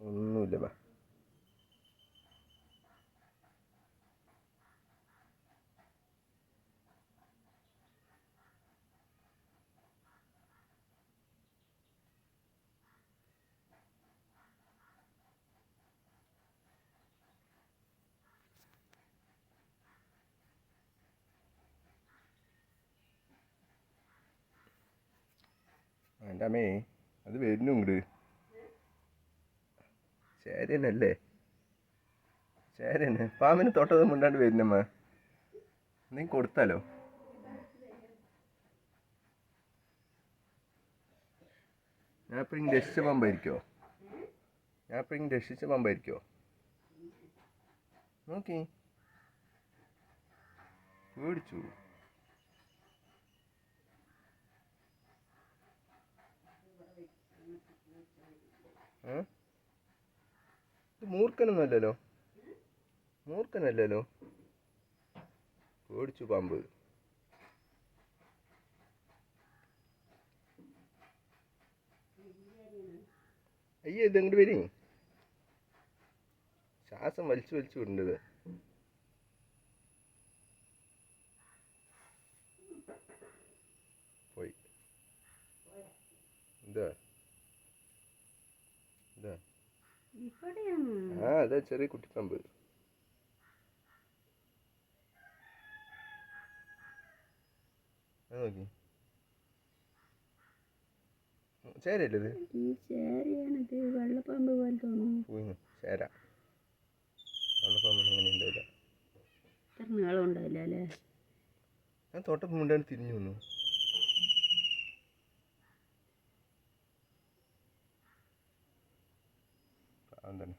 ഒന്നുമില്ല ബാ എന്റെ അമ്മേ അത് വരുന്നു ഇങ്ങോട്ട് ശരി ചേരന്. പാമ്പിന് തൊട്ടത് മുണ്ടാണ്ട് വരുന്നമ്മ. നീ കൊടുത്താലോ? ഞാൻ ഇപ്പം രക്ഷിച്ച പമ്പായിരിക്കോ? ഞാൻ ഇപ്പം രക്ഷിച്ച പമ്പായിരിക്കോ? നോക്കി. പേടിച്ചു. ഇത് മൂർഖനൊന്നും അല്ലല്ലോ മൂർഖനല്ലല്ലോ. പേടിച്ചു പാമ്പ്. അയ്യോ ഇത് ഇങ്ങോട്ട് വരി? ശ്വാസം വലിച്ചു വലിച്ചു വിടേണ്ടത് പോയി. എന്താ? ആ അതെ ചെറിയ കുട്ടി അത് നോക്കി. ചേരല്ലേ ഇത്? ഈ ചേരയാണിത്. വെള്ളപ്പാമ്പ് പോലെ തോന്നുന്നു. പോയിന്ന് ചേര. വെള്ളപ്പാമ്പ് അങ്ങനെ ഉണ്ടാവില്ല ഇത്ര നീളം ഉണ്ടാവില്ല അല്ലേ? ഞാൻ തോട്ടം മുണ്ടാണ് തിരിഞ്ഞു വന്നു. and then